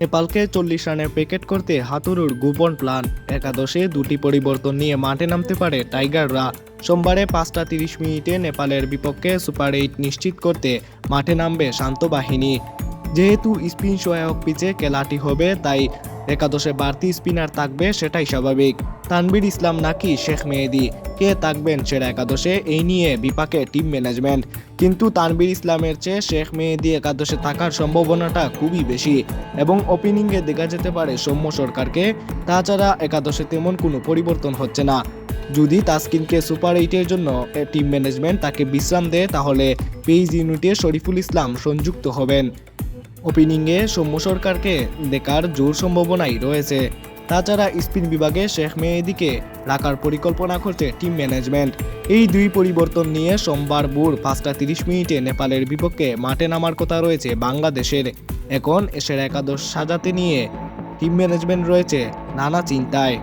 নেপালকে চল্লিশ রানে প্যাকেট করতে হাতুরুর গোপন প্ল্যান। একাদশে দুটি পরিবর্তন নিয়ে মাঠে নামতে পারে টাইগাররা। সোমবারে পাঁচটা তিরিশ মিনিটে নেপালের বিপক্ষে সুপার এইট নিশ্চিত করতে মাঠে নামবে শান্ত বাহিনী। যেহেতু স্পিন সহায়ক পিচে খেলাটি হবে, তাই একাদশে বাড়তি স্পিনার থাকবে সেটাই স্বাভাবিক। তানবির ইসলাম নাকি শেখ মেহেদি? কে থাকবেন সেরা একাদশে? এই নিয়ে বিপাকে টিম ম্যানেজমেন্ট। কিন্তু তানবির ইসলামের চেয়ে শেখ মেহেদি একাদশে থাকার সম্ভাবনাটা খুবই বেশি। এবং ওপেনিংয়ে দেখা যেতে পারে সৌম্য সরকারকে। তাছাড়া একাদশে তেমন কোনো পরিবর্তন হচ্ছে না। যদি তাসকিনকে সুপার এইটের জন্য টিম ম্যানেজমেন্ট তাকে বিশ্রাম দেয়, তাহলে পেইজ ইউনিটে শরীফুল ইসলাম সংযুক্ত হবেন। ওপেনিংয়ে সৌম্য সরকারকে দেখার জোর সম্ভাবনাই রয়েছে। তাছাড়া স্পিন বিভাগে শেখ মেহেদিকে রাখার পরিকল্পনা করছে টিম ম্যানেজমেন্ট। এই দুই পরিবর্তন নিয়ে সোমবার ভোর পাঁচটা তিরিশ মিনিটে নেপালের বিপক্ষে মাঠে নামার কথা রয়েছে বাংলাদেশের। এখন এসের একাদশ সাজাতে নিয়ে টিম ম্যানেজমেন্ট রয়েছে নানা চিন্তায়।